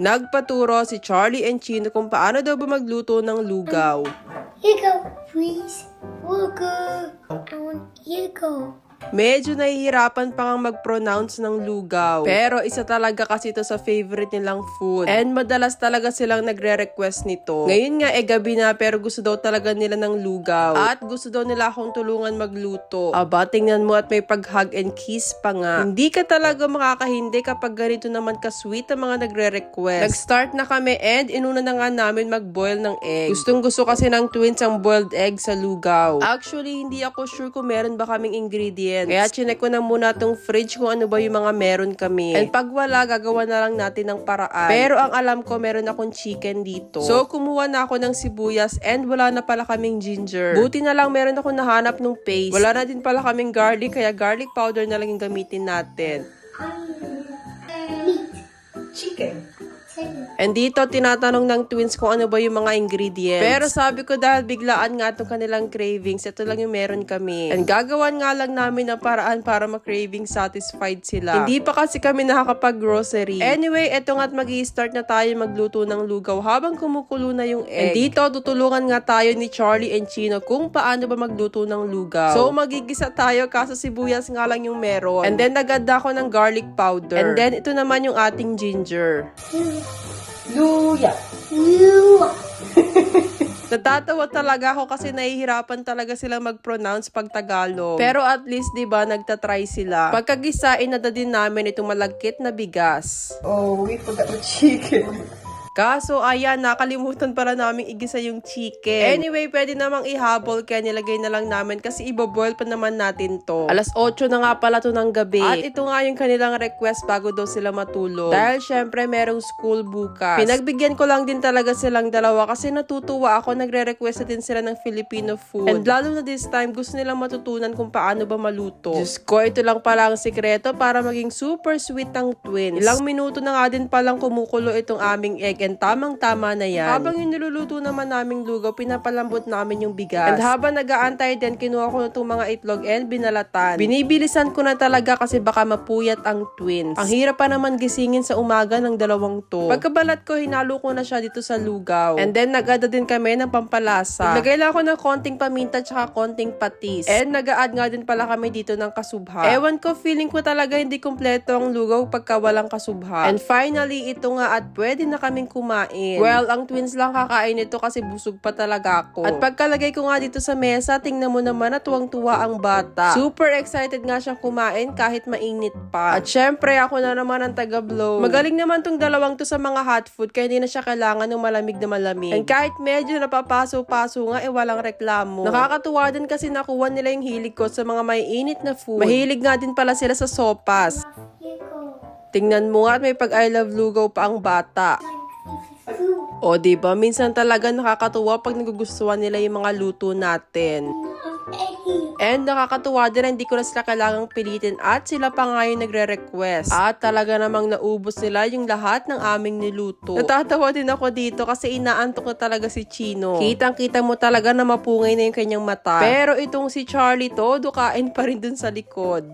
Nagpaturo si Charlie and Chino kung paano daw ba magluto ng lugaw. Here you go, please. Walker. I want you go. Medyo nahihirapan pa nga mag-pronounce ng lugaw. Pero isa talaga kasi ito sa favorite nilang food. And madalas talaga silang nagre-request nito. Ngayon nga eh gabi na pero gusto daw talaga nila ng lugaw. At gusto daw nila akong tulungan magluto. Aba, tingnan mo at may pag-hug and kiss pa nga. Hindi ka talaga makakahindi kapag ganito naman ka-sweet ang mga nagre-request. Nag-start na kami and inuna na nga namin mag-boil ng egg. Gustong gusto kasi ng twins ang boiled egg sa lugaw. Actually, hindi ako sure kung meron ba kaming ingredients. Kaya chinek ko na muna tong fridge kung ano ba yung mga meron kami. And pag wala, gagawa na lang natin ng paraan. Pero ang alam ko, meron akong chicken dito. So, kumuha na ako ng sibuyas and wala na pala kaming ginger. Buti na lang meron ako nahanap ng paste. Wala na din pala kaming garlic, kaya garlic powder na lang yung gamitin natin. Meat. Chicken. And dito, tinatanong ng twins kung ano ba yung mga ingredients. Pero sabi ko dahil biglaan nga itong kanilang cravings, ito lang yung meron kami. And gagawan nga lang namin ng paraan para ma-craving satisfied sila. Hindi pa kasi kami nakakapag-grocery. Anyway, eto nga't mag start na tayo magluto ng lugaw habang kumukulo na yung egg. And dito, tutulungan nga tayo ni Charlie and Chino kung paano ba magluto ng lugaw. So, magigisa tayo kaso sibuyas nga lang yung meron. And then, naganda ako ng garlic powder. And then, ito naman yung ating ginger. Luya. You. Natatawa talaga ako kasi nahihirapan talaga sila mag-pronounce pag Tagalog. Pero at least, di ba, nagtatry sila. Pagkagisa, inada din namin itong malagkit na bigas. Oh, we forgot the chicken. Kaso, ayan, nakalimutan pala namin igisa yung chicken. Anyway, pwede namang ihabol kaya nilagay na lang namin kasi iboboil pa naman natin to. Alas 8 na nga pala to ng gabi. At ito nga yung kanilang request bago daw sila matulog. Dahil syempre merong school bukas. Pinagbigyan ko lang din talaga silang dalawa kasi natutuwa ako. Nagre-request na din sila ng Filipino food. And lalo na this time, gusto nilang matutunan kung paano ba maluto. Diyos ko, ito lang pala ang sikreto para maging super sweet ang twins. Ilang minuto na nga din palang kumukulo itong aming egg and tamang-tama na yan. Habang yung niluluto naman naming lugaw, pinapalambot namin yung bigas. And habang nag-aantay din, kinuha ko na itong mga itlog and binalatan. Binibilisan ko na talaga kasi baka mapuyat ang twins. Ang hirap pa naman gisingin sa umaga ng dalawang to. Pagkabalat ko, hinalo ko na siya dito sa lugaw. And then, nag-add din kami ng pampalasa. Naglagay lang ako ng konting paminta tsaka konting patis. And nag-add nga din pala kami dito ng kasubha. Ewan ko, feeling ko talaga hindi kumpleto ang lugaw pagka walang kasubha. And finally, ito nga at pwede na kaming kumain. Well, ang twins lang kakain ito kasi busog pa talaga ako. At pagkalagay ko nga dito sa mesa, tingnan mo naman at tuwang-tuwa ang bata. Super excited nga siyang kumain kahit mainit pa. At syempre, ako na naman ang taga-blow. Magaling naman tong dalawang to sa mga hot food kaya hindi na siya kailangan ng malamig na malamig. And kahit medyo napapaso-paso nga, eh walang reklamo. Nakakatuwa din kasi nakuha nila yung hilig ko sa mga may init na food. Mahilig nga din pala sila sa sopas. Tingnan mo nga at may pag I love lugaw pa ang bata. O, di ba? Minsan talaga nakakatuwa pag nagugustuhan nila yung mga luto natin. And nakakatuwa din hindi ko na sila kailangang pilitin at sila pa nga yung nagre-request. At talaga namang naubos nila yung lahat ng aming niluto. Natatawa din ako dito kasi inaantok na talaga si Chino. Kitang-kita mo talaga na mapungay na yung kanyang mata. Pero itong si Charlie to, dukain pa rin dun sa likod.